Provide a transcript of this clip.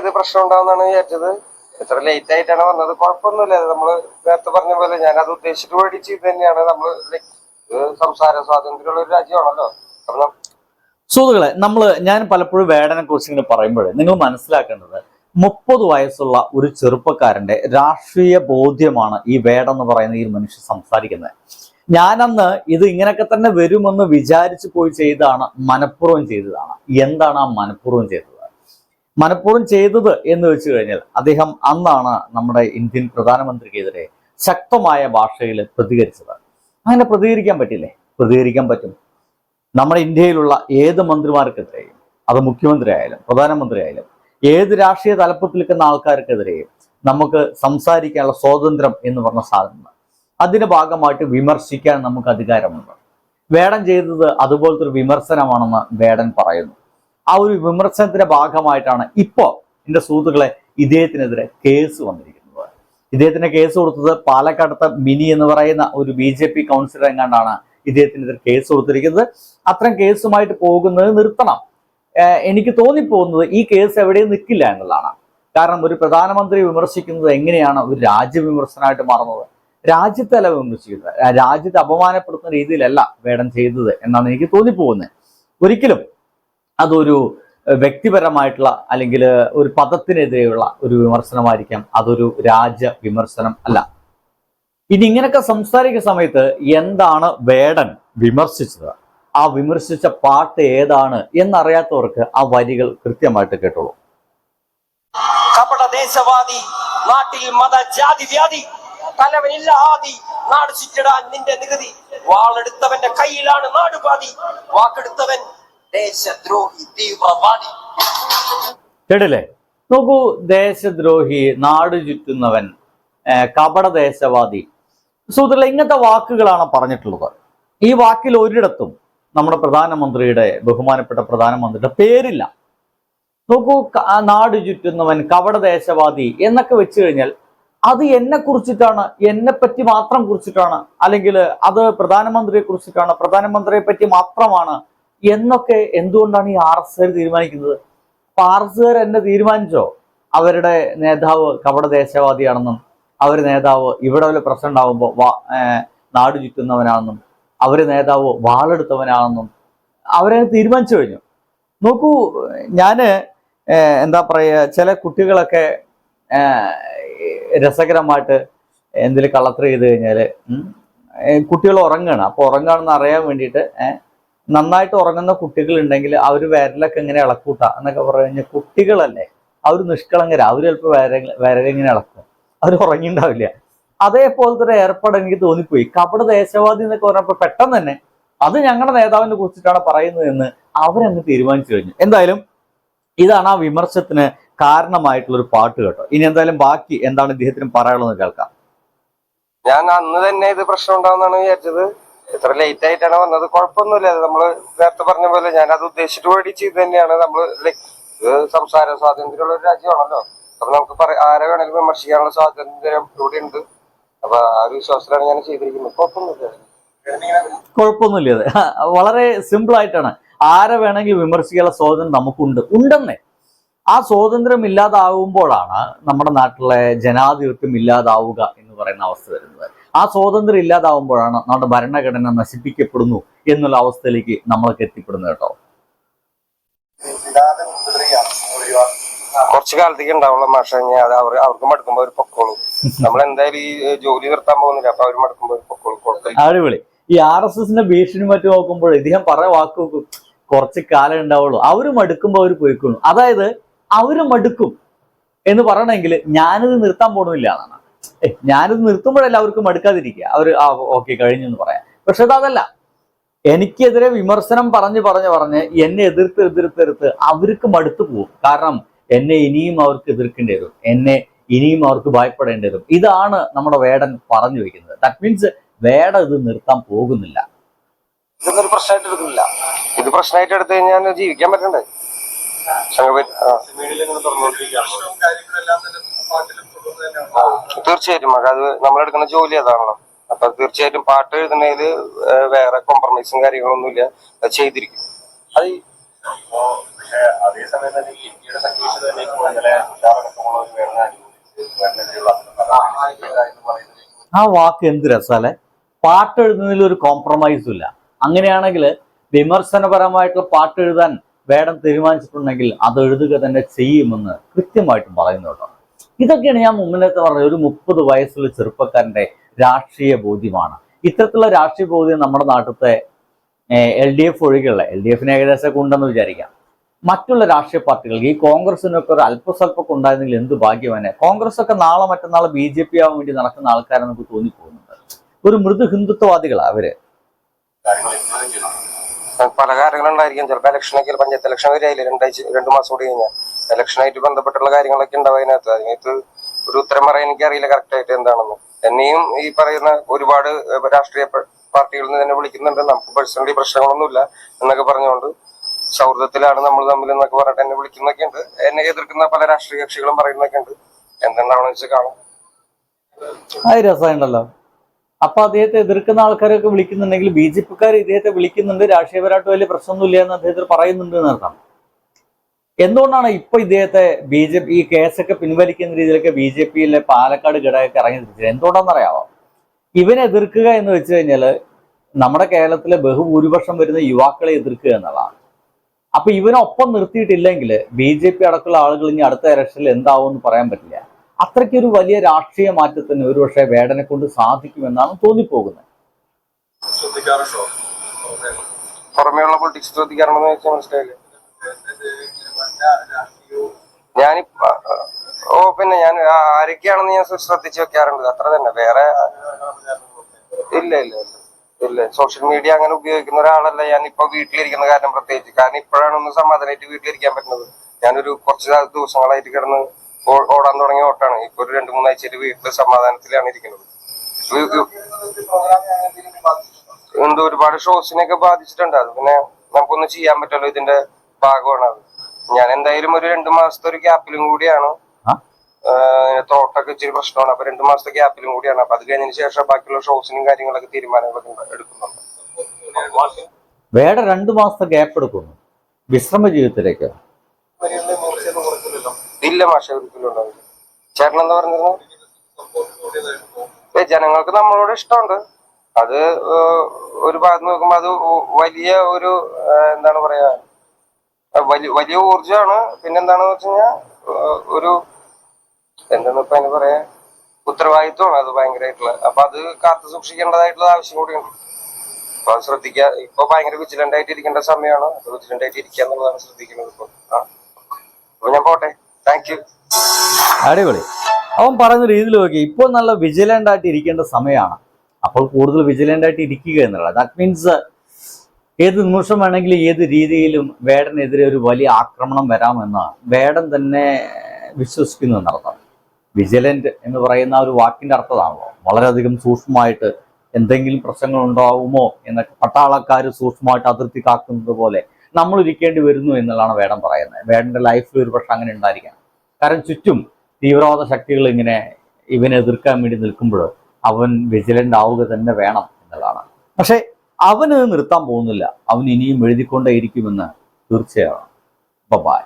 ഇത് പ്രശ്നം ഉണ്ടാവുന്നതാണ് വിചാരിച്ചത്. എത്ര ലേറ്റ് ആയിട്ടാണ് വന്നത്. കുഴപ്പമൊന്നുമില്ല. നമ്മൾ നേരത്തെ പറഞ്ഞ പോലെ ഞാൻ അത് ഉദ്ദേശിച്ചിട്ട് മേടിച്ച് ഇത് തന്നെയാണ്. നമ്മൾ സംസാര സ്വാതന്ത്ര്യമുള്ള ഒരു രാജ്യമാണല്ലോ. കാരണം സുഹൃത്തുക്കളെ നമ്മൾ ഞാൻ പലപ്പോഴും വേടനെ കുറിച്ച് ഇങ്ങനെ പറയുമ്പോൾ നിങ്ങൾ മനസ്സിലാക്കേണ്ടത് മുപ്പത് വയസ്സുള്ള ഒരു ചെറുപ്പക്കാരന്റെ രാഷ്ട്രീയ ബോധ്യമാണ് ഈ വേടെന്ന് പറയുന്ന ഈ മനുഷ്യൻ സംസാരിക്കുന്നത്. ഞാനന്ന് ഇത് ഇങ്ങനെയൊക്കെ തന്നെ വരുമെന്ന് വിചാരിച്ചു പോയി ചെയ്താണ് മനഃപൂർവം ചെയ്തതാണ്. എന്താണ് ആ മനഃപൂർവം ചെയ്തത്? മനഃപൂർവം ചെയ്തത് എന്ന് വെച്ച് കഴിഞ്ഞാൽ അദ്ദേഹം അന്നാണ് നമ്മുടെ ഇന്ത്യൻ പ്രധാനമന്ത്രിക്കെതിരെ ശക്തമായ ഭാഷയിൽ പ്രതികരിച്ചത്. അങ്ങനെ പ്രതികരിക്കാൻ പറ്റില്ലേ? പ്രതികരിക്കാൻ പറ്റും. നമ്മുടെ ഇന്ത്യയിലുള്ള ഏത് മന്ത്രിമാർക്കെതിരെയും അത് മുഖ്യമന്ത്രി ആയാലും പ്രധാനമന്ത്രി ആയാലും ഏത് രാഷ്ട്രീയ തലപ്പത്തിൽ നിൽക്കുന്ന ആൾക്കാർക്കെതിരെയും നമുക്ക് സംസാരിക്കാനുള്ള സ്വാതന്ത്ര്യം എന്ന് പറഞ്ഞ സാധനമാണ്. അതിന്റെ ഭാഗമായിട്ട് വിമർശിക്കാൻ നമുക്ക് അധികാരമുണ്ട്. വേടൻ ചെയ്തത് അതുപോലത്തെ ഒരു വിമർശനമാണെന്ന് വേടൻ പറയുന്നു. ആ ഒരു വിമർശനത്തിന്റെ ഭാഗമായിട്ടാണ് ഇപ്പോ എന്റെ സുഹൃത്തുക്കളെ ഇദ്ദേഹത്തിനെതിരെ കേസ് വന്നിരിക്കുന്നത്. ഇദ്ദേഹത്തിന് കേസ് കൊടുത്തത് പാലക്കാടത്തെ മിനി എന്ന് പറയുന്ന ഒരു ബി ജെ പി കൗൺസിലർ എങ്ങാണ്ടാണ് ഇദ്ദേഹത്തിനെതിരെ കേസ് കൊടുത്തിരിക്കുന്നത്. അത്തരം കേസുമായിട്ട് പോകുന്നത് നിർത്തണം. എനിക്ക് തോന്നിപ്പോകുന്നത് ഈ കേസ് എവിടെയും നിൽക്കില്ല എന്നുള്ളതാണ്. കാരണം ഒരു പ്രധാനമന്ത്രി വിമർശിക്കുന്നത് എങ്ങനെയാണ് ഒരു രാജ്യവിമർശനമായിട്ട് മാറുന്നത്? രാജ്യത്തല്ല വിമർശിക്കുന്നത്. രാജ്യത്തെ അപമാനപ്പെടുത്തുന്ന രീതിയിലല്ല വേടം ചെയ്തത് എന്നാണ് എനിക്ക് തോന്നിപ്പോകുന്നത്. ഒരിക്കലും അതൊരു വ്യക്തിപരമായിട്ടുള്ള അല്ലെങ്കിൽ ഒരു പദത്തിനെതിരെയുള്ള ഒരു വിമർശനമായിരിക്കാം. അതൊരു രാജ്യ വിമർശനം അല്ല. ഇനി ഇങ്ങനെയൊക്കെ സംസാരിക്കുന്ന സമയത്ത് എന്താണ് വേടൻ വിമർശിച്ചത്? ആ വിമർശിച്ച പാട്ട് ഏതാണ് എന്നറിയാത്തവർക്ക് ആ വരികൾ കൃത്യമായിട്ട് കേട്ടോളൂ. കപട ദേശവാദി നാട്ടിൽ മത ജാതി വ്യാധി തലവനില്ല ആദി നാട് ചുറ്റിടാൻ നിന്റെ നികുതി. വാളെടുത്തവന്റെ കയ്യിലാണ് നാടുപാതി. വാക്കെടുത്തവൻ കേട്ടില്ലേ? നോക്കൂ ദേശദ്രോഹി നാട് ചുറ്റുന്നവൻ കപട ദേശവാദി. സുഹൃത്തുക്കളെ ഇങ്ങനത്തെ വാക്കുകളാണ് പറഞ്ഞിട്ടുള്ളത്. ഈ വാക്കിൽ ഒരിടത്തും നമ്മുടെ പ്രധാനമന്ത്രിയുടെ ബഹുമാനപ്പെട്ട പ്രധാനമന്ത്രിയുടെ പേരില്ല. നോക്കൂ നാട് ചുറ്റുന്നവൻ കപട ദേശവാദി എന്നൊക്കെ വെച്ച് കഴിഞ്ഞാൽ അത് എന്നെ കുറിച്ചിട്ടാണ് എന്നെ പറ്റി മാത്രം കുറിച്ചിട്ടാണ് അല്ലെങ്കിൽ അത് പ്രധാനമന്ത്രിയെ കുറിച്ചിട്ടാണ് പ്രധാനമന്ത്രിയെ പറ്റി മാത്രമാണ് എന്നൊക്കെ എന്തുകൊണ്ടാണ് ഈ ആർ എസ് തീരുമാനിക്കുന്നത്? അപ്പൊ ആർ എസ് എന്നെ തീരുമാനിച്ചോ? അവരുടെ നേതാവ് കപട ദേശവാദിയാണെന്നും അവർ നേതാവ് ഇവിടെ വല്ല പ്രശ്നം ഉണ്ടാകുമ്പോൾ നാട് ചുറ്റുന്നവനാണെന്നും അവർ നേതാവ് വാളെടുത്തവനാണെന്നും അവരെ തീരുമാനിച്ചു കഴിഞ്ഞു. നോക്കൂ ഞാൻ എന്താ പറയുക ചില കുട്ടികളൊക്കെ രസകരമായിട്ട് എന്തെങ്കിലും കളക്ടർ ചെയ്ത് കഴിഞ്ഞാൽ കുട്ടികൾ ഉറങ്ങുകയാണ് അപ്പോൾ ഉറങ്ങുകയാണെന്ന് അറിയാൻ വേണ്ടിയിട്ട് നന്നായിട്ട് ഉറങ്ങുന്ന കുട്ടികൾ ഉണ്ടെങ്കിൽ അവർ വിരലൊക്കെ ഇങ്ങനെ ഇളക്കൂട്ട എന്നൊക്കെ പറഞ്ഞു കഴിഞ്ഞാൽ കുട്ടികളല്ലേ അവർ നിഷ്കളങ്കര. അവർ ചിലപ്പോൾ വിര വിരലിങ്ങനെ ഇളക്കും. അവർ ഉറങ്ങിണ്ടാവില്ല. അതേപോലത്തെ ഒരു ഏർപ്പാട് എനിക്ക് തോന്നിപ്പോയി. കപട ദേശവാദി എന്നൊക്കെ പറഞ്ഞപ്പോൾ പെട്ടെന്ന് തന്നെ അത് ഞങ്ങളുടെ നേതാവിനെ കുറിച്ചിട്ടാണ് പറയുന്നത് എന്ന് അവരങ്ങ് തീരുമാനിച്ചു കഴിഞ്ഞു. എന്തായാലും ഇതാണ് ആ വിമർശത്തിന് കാരണമായിട്ടുള്ള ഒരു പാട്ട് കേട്ടോ. ഇനി എന്തായാലും ബാക്കി എന്താണ് ഇദ്ദേഹത്തിന് പറയാനുള്ളത് കേൾക്കാം. ഞാൻ അന്ന് തന്നെ ഇത് പ്രശ്നം ഉണ്ടാവുന്നതാണ് വിചാരിച്ചത്. ഇത്ര ലേറ്റ് ആയിട്ടാണ് വന്നത്. കുഴപ്പമൊന്നുമില്ല. നമ്മൾ നേരത്തെ പറഞ്ഞ പോലെ ഞാൻ അത് ഉദ്ദേശിച്ചിട്ട് മേടിച്ച് ഇത് തന്നെയാണ് നമ്മൾ സംസാര സ്വാതന്ത്ര്യമുള്ള ഒരു രാജ്യമാണല്ലോ. അപ്പൊ നമുക്ക് പറയാം ആരെ വേണമെങ്കിലും വിമർശിക്കാനുള്ള സ്വാതന്ത്ര്യം ഇവിടെ ഉണ്ട്. അപ്പൊ ആ ഒരു വിശ്വാസത്തിലാണ് ഞാൻ ചെയ്തിരിക്കുന്നത്. കുഴപ്പമൊന്നുമില്ല. കുഴപ്പമൊന്നുമില്ല. വളരെ സിമ്പിൾ ആയിട്ടാണ്. ആരെ വേണമെങ്കിൽ വിമർശിക്കാനുള്ള സ്വാതന്ത്ര്യം നമുക്കുണ്ട്. ഉണ്ടെന്നേ. ആ സ്വാതന്ത്ര്യം ഇല്ലാതാവുമ്പോഴാണ് നമ്മുടെ നാട്ടിലെ ജനാധിപത്യം ഇല്ലാതാവുക എന്ന് പറയുന്ന അവസ്ഥ വരുന്നത്. ആ സ്വാതന്ത്ര്യം ഇല്ലാതാവുമ്പോഴാണ് നമ്മുടെ ഭരണഘടന നശിപ്പിക്കപ്പെടുന്നു എന്നുള്ള അവസ്ഥയിലേക്ക് നമ്മളൊക്കെ എത്തിപ്പെടുന്നത് കേട്ടോ. കുറച്ചു കാലത്തേക്ക് ഉണ്ടാവുള്ള മാഷ അത് അവർ അവർക്ക് മടുക്കുമ്പോ അവർ പൊക്കോളൂ. നമ്മൾ എന്തായാലും ഈ ജോലി നിർത്താൻ പോകുന്നില്ല അപ്പൊ അവർ മടുക്കുമ്പോ അവർ പൊക്കോളൂ അടിപൊളി. ഈ ആർ എസ് എസിന്റെ ഭീഷണി മറ്റും നോക്കുമ്പോൾ ഇദ്ദേഹം പറയ വാക്ക് കുറച്ച് കാലം ഉണ്ടാവുള്ളൂ. അവർ മടുക്കുമ്പോ അവർ പോയിക്കോളൂ. അതായത് അവർ മടുക്കും എന്ന് പറയണമെങ്കിൽ ഞാനിത് നിർത്താൻ പോണില്ല എന്നാണ്. ഞാനിത് നിർത്തുമ്പോഴല്ല അവർക്ക് മടുക്കാതിരിക്കുക. അവർ ആ ഓക്കെ കഴിഞ്ഞു എന്ന് പറയാം. പക്ഷെ അതല്ല. എനിക്കെതിരെ വിമർശനം പറഞ്ഞ് പറഞ്ഞ് പറഞ്ഞ് എന്നെ എതിർത്ത് എതിർത്ത് എതിർത്ത് അവർക്ക് മടുത്തു പോകും. കാരണം എന്നെ ഇനിയും അവർക്ക് എതിർക്കേണ്ടി വരും. എന്നെ ഇനിയും അവർക്ക് ഭയപ്പെടേണ്ടി വരും. ഇതാണ് നമ്മുടെ വേടൻ പറഞ്ഞു വെക്കുന്നത്. ദാറ്റ് മീൻസ് വേട ഇത് നിർത്താൻ പോകുന്നില്ല. ഇതൊന്നൊരു പ്രശ്നമായിട്ട് എടുക്കുന്നില്ല. ഇത് പ്രശ്നമായിട്ട് എടുത്തു കഴിഞ്ഞാൽ ജീവിക്കാൻ പറ്റണ്ടേ? സംഘപരി- ആ. തീർച്ചയായിട്ടും. അത് നമ്മളെടുക്കുന്ന ജോലി അതാണല്ലോ. അപ്പൊ തീർച്ചയായിട്ടും പാട്ട് എഴുതുന്നതിൽ വേറെ കോംപ്രമൈസും കാര്യങ്ങളൊന്നും ഇല്ല ചെയ്തിരിക്കും. അത് ആ വാക്ക് എന്ത് രസാലെ പാട്ട് എഴുതുന്നതിൽ ഒരു കോംപ്രമൈസും ഇല്ല. അങ്ങനെയാണെങ്കിൽ വിമർശനപരമായിട്ടുള്ള പാട്ട് എഴുതാൻ വേടം തീരുമാനിച്ചിട്ടുണ്ടെങ്കിൽ അത് എഴുതുക തന്നെ ചെയ്യുമെന്ന് കൃത്യമായിട്ടും പറയുന്നു കേട്ടോ. ഇതൊക്കെയാണ് ഞാൻ മുമ്പിലത്തെ പറഞ്ഞത്. ഒരു മുപ്പത് വയസ്സുള്ള ചെറുപ്പക്കാരന്റെ രാഷ്ട്രീയ ബോധ്യമാണ്. ഇത്തരത്തിലുള്ള രാഷ്ട്രീയ ബോധ്യം നമ്മുടെ നാട്ടിലത്തെ എൽ ഡി എഫ് ഒഴികെയുള്ള എൽ ഡി എഫിന് ഏകദേശമൊക്കെ ഉണ്ടെന്ന് വിചാരിക്കാം. മറ്റുള്ള രാഷ്ട്രീയ പാർട്ടികൾക്ക് ഈ കോൺഗ്രസിനൊക്കെ ഒരു അല്പസ്വല്പമൊക്കെ ഉണ്ടായിരുന്നെങ്കിൽ എന്ത് ഭാഗ്യമാണ് കോൺഗ്രസ് ഒക്കെ നാളെ മറ്റന്നാൾ ബി ജെ പി ആവാൻ വേണ്ടി നടക്കുന്ന ആൾക്കാരെന്ന് നമുക്ക് തോന്നിപ്പോകുന്നുണ്ട്. ഒരു മൃദു ഹിന്ദുത്വവാദികളാ അവർ. പല കാര്യങ്ങളുണ്ടായിരിക്കും ചിലപ്പോൾ ഇലക്ഷനൊക്കെ പഞ്ചായത്ത് ഇലക്ഷൻ വരെ രണ്ടാഴ്ച രണ്ടു മാസം കൂടി കഴിഞ്ഞാൽ ഇലക്ഷനായിട്ട് ബന്ധപ്പെട്ടുള്ള കാര്യങ്ങളൊക്കെ ഉണ്ടാവും അതിനകത്ത്. അതിനകത്ത് ഒരു ഉത്തരം പറയാൻ കറക്റ്റ് ആയിട്ട് എന്താണെന്ന്. എന്നെയും ഈ പറയുന്ന ഒരുപാട് രാഷ്ട്രീയ പാർട്ടികളിൽ നിന്ന് തന്നെ വിളിക്കുന്നുണ്ട്. നമുക്ക് പേഴ്സണലി പ്രശ്നങ്ങളൊന്നുമില്ല എന്നൊക്കെ പറഞ്ഞുകൊണ്ട് സൗഹൃദത്തിലാണ് നമ്മൾ തമ്മിൽ എന്നൊക്കെ പറഞ്ഞിട്ട് എന്നെ വിളിക്കുന്നൊക്കെ ഉണ്ട്. എന്നെ എതിർക്കുന്ന പല രാഷ്ട്രീയ കക്ഷികളും പറയുന്നൊക്കെ ഉണ്ട്. എന്തുണ്ടാവണമെന്ന് വെച്ചാൽ കാണും. അത് രസമുണ്ടല്ലോ അപ്പൊ അദ്ദേഹത്തെ എതിർക്കുന്ന ആൾക്കാരൊക്കെ വിളിക്കുന്നുണ്ടെങ്കിൽ ബി ജെ പിക്കാർ ഇദ്ദേഹത്തെ വിളിക്കുന്നുണ്ട്. രാഷ്ട്രീയപരമായിട്ട് വലിയ പ്രശ്നമൊന്നുമില്ല എന്ന് അദ്ദേഹത്തിൽ പറയുന്നുണ്ട് എന്നർത്ഥം. എന്തുകൊണ്ടാണ് ഇപ്പൊ ഇദ്ദേഹത്തെ ബി ജെ പി ഈ കേസൊക്കെ പിൻവലിക്കുന്ന രീതിയിലൊക്കെ ബി ജെ പിയിലെ പാലക്കാട് ഘടകമൊക്കെ ഇറങ്ങി തിരിച്ചത് എന്തുകൊണ്ടാണെന്നറിയാമോ ഇവനെ എതിർക്കുക എന്ന് വെച്ച് കഴിഞ്ഞാൽ നമ്മുടെ കേരളത്തിലെ ബഹുഭൂരിപക്ഷം വരുന്ന യുവാക്കളെ എതിർക്കുക എന്നുള്ളതാണ്. അപ്പൊ ഇവനൊപ്പം നിർത്തിയിട്ടില്ലെങ്കിൽ ബി ജെ പി അടക്കമുള്ള ആളുകൾ ഇനി അടുത്ത ഇലക്ഷനിൽ എന്താവും എന്ന് പറയാൻ പറ്റില്ല. അത്രയ്ക്കൊരു വലിയ രാഷ്ട്രീയ മാറ്റത്തിന് ഒരുപക്ഷെ വേടനെ കൊണ്ട് സാധിക്കുമെന്നാണ് തോന്നിപ്പോകുന്നത്. പുറമേയുള്ള പൊളിറ്റിക്സ് ശ്രദ്ധിക്കാറുണ്ടെന്ന് വെച്ചാൽ മനസ്സിലായില്ലേ? ഞാനിപ്പ ഓ പിന്നെ ഞാൻ ആരൊക്കെയാണെന്ന് ഞാൻ ശ്രദ്ധിച്ചു വെക്കാറുണ്ട്. അത്ര തന്നെ. വേറെ ഇല്ല ഇല്ല ഇല്ല. ഇല്ല. സോഷ്യൽ മീഡിയ അങ്ങനെ ഉപയോഗിക്കുന്ന ഒരാളല്ല ഞാൻ ഇപ്പൊ വീട്ടിലിരിക്കുന്ന കാരണം പ്രത്യേകിച്ച്. കാരണം ഇപ്പോഴാണ് ഒന്ന് സമാധാനമായിട്ട് വീട്ടിലിരിക്കാൻ പറ്റുന്നത്. ഞാനൊരു കുറച്ച് ദിവസങ്ങളായിട്ട് കിടന്ന് ഓടാൻ തുടങ്ങിയ ഓട്ടാണ്. ഇപ്പൊ ഒരു രണ്ടു മൂന്നാഴ്ചയായിട്ട് വീട്ടിൽ സമാധാനത്തിലാണ് ഇരിക്കുന്നത്. എന്തോ ഒരുപാട് ഷോസിനെയൊക്കെ ബാധിച്ചിട്ടുണ്ട്. അത് പിന്നെ നമുക്കൊന്നും ചെയ്യാൻ പറ്റുമല്ലോ ഇതിന്റെ ഭാഗമാണ് അത്. ഞാൻ എന്തായാലും ഒരു രണ്ടു മാസത്തെ ഒരു ഗ്യാപ്പിലും കൂടിയാണ്? തോട്ടൊക്കെ ഇച്ചിരി പ്രശ്നമാണ്. അപ്പൊ രണ്ടു മാസത്തെ ഗ്യാപ്പിലും കൂടിയാണ്. അപ്പൊ അത് കഴിഞ്ഞതിന് ശേഷം ബാക്കിയുള്ള ഷോസിനും കാര്യങ്ങളൊക്കെ തീരുമാനങ്ങളൊക്കെ എടുക്കുന്നുണ്ട്. വേറെ രണ്ടു മാസത്തെ ഗ്യാപ്പ് എടുക്കുന്നു. വിശ്രമ ജീവിതത്തിലേക്ക്. ഇല്ല മാഷ ഒരിക്കലും ഉണ്ടാവില്ല. ചേട്ടൻ എന്താ പറഞ്ഞിരുന്നു? ജനങ്ങൾക്ക് നമ്മളോട് ഇഷ്ടമുണ്ട്. അത് ഒരു ഭാഗത്ത് നോക്കുമ്പോ അത് വലിയ ഒരു എന്താണ് പറയാ വലിയ ഊർജമാണ് പിന്നെന്താണെന്ന് വെച്ച് കഴിഞ്ഞാൽ ഒരു എന്താണ് ഇപ്പൊ അതിന് പറയാ ഉത്തരവാദിത്വമാണ് അത് ഭയങ്കരമായിട്ടുള്ള അപ്പൊ അത് കാത്തു സൂക്ഷിക്കേണ്ടതായിട്ടുള്ള ആവശ്യം കൂടിയുണ്ട്. അപ്പൊ അത് ശ്രദ്ധിക്കുക ഇപ്പൊ ഭയങ്കര വിജിലന്റ് ആയിട്ട് ഇരിക്കേണ്ട സമയമാണ്. അത് വിജിലന്റ് ആയിട്ട് ഇരിക്കുക എന്നുള്ളതാണ് ശ്രദ്ധിക്കുന്നത് ഇപ്പൊ. അപ്പൊ ഞാൻ പോട്ടെ. താങ്ക് യു അടിപൊളി. അവൻ പറയുന്ന രീതിയിൽ നോക്കി ഇപ്പോൾ നല്ല വിജിലന്റ് ആയിട്ട് ഇരിക്കേണ്ട സമയമാണ് അപ്പോൾ കൂടുതൽ വിജിലന്റ് ആയിട്ട് ഇരിക്കുക എന്നുള്ളത്. ദാറ്റ് മീൻസ് ഏത് നിമിഷം വേണമെങ്കിലും ഏത് രീതിയിലും വേടനെതിരെ ഒരു വലിയ ആക്രമണം വരാമെന്ന് വേടൻ തന്നെ വിശ്വസിക്കുന്നു എന്നർത്ഥം. വിജിലന്റ് എന്ന് പറയുന്ന ഒരു വാക്കിന്റെ അർത്ഥമാണല്ലോ. വളരെയധികം സൂക്ഷ്മമായിട്ട് എന്തെങ്കിലും പ്രശ്നങ്ങൾ ഉണ്ടാവുമോ എന്ന പട്ടാളക്കാർ സൂക്ഷ്മമായിട്ട് അതിർത്തി കാക്കുന്നത് പോലെ നമ്മൾ ഇരിക്കേണ്ടി വരുന്നു എന്നുള്ളതാണ് വേടൻ പറയുന്നത്. വേടന്റെ ലൈഫിൽ ഒരു പക്ഷെ അങ്ങനെ ഉണ്ടായിരിക്കാം. കാരണം ചുറ്റും തീവ്രവാദ ശക്തികൾ ഇങ്ങനെ ഇവനെ എതിർക്കാൻ വേണ്ടി നിൽക്കുമ്പോൾ അവൻ വിജിലന്റ് ആവുക തന്നെ വേണം എന്നുള്ളതാണ്. പക്ഷെ അവന് നിർത്താൻ പോകുന്നില്ല. അവൻ ഇനിയും എഴുതിക്കൊണ്ടേയിരിക്കുമെന്ന് തീർച്ചയാണ് ബൈ